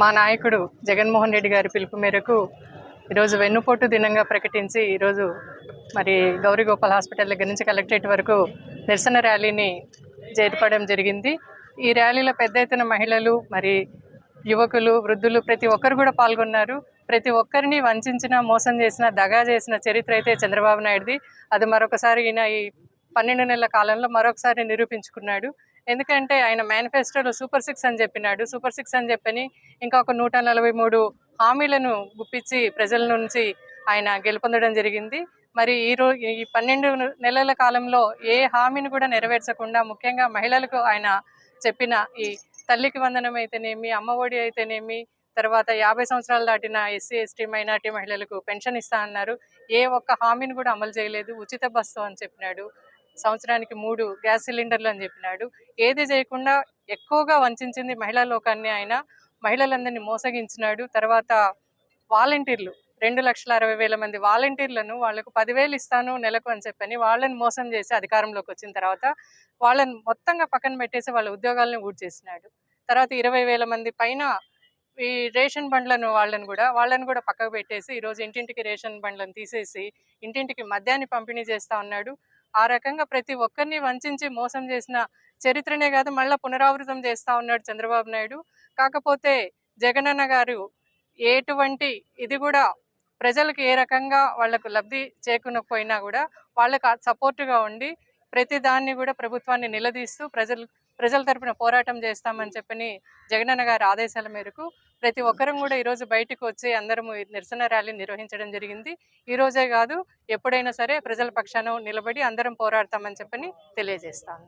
మా నాయకుడు జగన్మోహన్ రెడ్డి గారి పిలుపు మేరకు ఈరోజు వెన్నుపోటు దినంగా ప్రకటించి ఈరోజు మరి గౌరీ గోపాల్ హాస్పిటల్ దగ్గర నుంచి కలెక్టరేట్ వరకు నిరసన ర్యాలీని చేర్పడం జరిగింది. ఈ ర్యాలీలో పెద్ద ఎత్తున మహిళలు మరి యువకులు వృద్ధులు ప్రతి ఒక్కరు కూడా పాల్గొన్నారు. ప్రతి ఒక్కరిని వంచిన మోసం చేసిన దగా చేసిన చరిత్ర అయితే చంద్రబాబు నాయుడుది. అది మరొకసారి ఈయన ఈ పన్నెండు నెలల కాలంలో మరొకసారి నిరూపించుకున్నాడు. ఎందుకంటే ఆయన మేనిఫెస్టోలో సూపర్ సిక్స్ అని చెప్పినాడు. సూపర్ సిక్స్ అని చెప్పని ఇంకొక నూట నలభై మూడు హామీలను గుప్పించి ప్రజల నుంచి ఆయన గెలుపొందడం జరిగింది. మరి ఈ రో ఈ పన్నెండు నెలల కాలంలో ఏ హామీని కూడా నెరవేర్చకుండా ముఖ్యంగా మహిళలకు ఆయన చెప్పిన ఈ తల్లికి వందనం అయితేనేమి అమ్మఒడి అయితేనేమి తర్వాత యాభై సంవత్సరాలు దాటిన ఎస్సీ ఎస్టీ మైనార్టీ మహిళలకు పెన్షన్ ఇస్తా అన్నారు. ఏ ఒక్క హామీని కూడా అమలు చేయలేదు. ఉచిత బస్సు అని చెప్పినాడు. సంవత్సరానికి మూడు గ్యాస్ సిలిండర్లు అని చెప్పినాడు. ఏది చేయకుండా ఎక్కువగా వంచింది మహిళా లోకాన్ని ఆయన మహిళలందరినీ మోసగించినాడు. తర్వాత వాలంటీర్లు రెండు లక్షల అరవై వేల మంది వాలంటీర్లను వాళ్ళకు పదివేలు ఇస్తాను నెలకు అని చెప్పని వాళ్ళని మోసం చేసి అధికారంలోకి వచ్చిన తర్వాత వాళ్ళని మొత్తంగా పక్కన పెట్టేసి వాళ్ళ ఉద్యోగాలను ఊడి చేసినాడు తర్వాత ఇరవై వేల మంది పైన ఈ రేషన్ బండ్లను వాళ్ళని కూడా వాళ్ళని కూడా పక్కకు పెట్టేసి ఈరోజు ఇంటింటికి రేషన్ బండ్లను తీసేసి ఇంటింటికి మద్యాన్ని పంపిణీ చేస్తా ఉన్నాడు. ఆ రకంగా ప్రతి ఒక్కరిని వంచి మోసం చేసిన చరిత్రనే కాదు మళ్ళీ పునరావృతం చేస్తా ఉన్నాడు చంద్రబాబు నాయుడు. కాకపోతే జగనన్న గారు ఎటువంటి ఇది కూడా ప్రజలకు ఏ రకంగా వాళ్ళకు లబ్ధి చేకూనకపోయినా కూడా వాళ్ళకు సపోర్టుగా ఉండి ప్రతి దాన్ని కూడా ప్రభుత్వాన్ని నిలదీస్తూ ప్రజలు ప్రజల తరపున పోరాటం చేస్తామని చెప్పని జగనన్న గారి ఆదేశాల మేరకు ప్రతి ఒక్కరం కూడా ఈరోజు బయటకు వచ్చి అందరము నిరసన ర్యాలీ నిర్వహించడం జరిగింది. ఈ రోజే కాదు ఎప్పుడైనా సరే ప్రజల పక్షాన నిలబడి అందరం పోరాడతామని చెప్పని తెలియజేస్తాను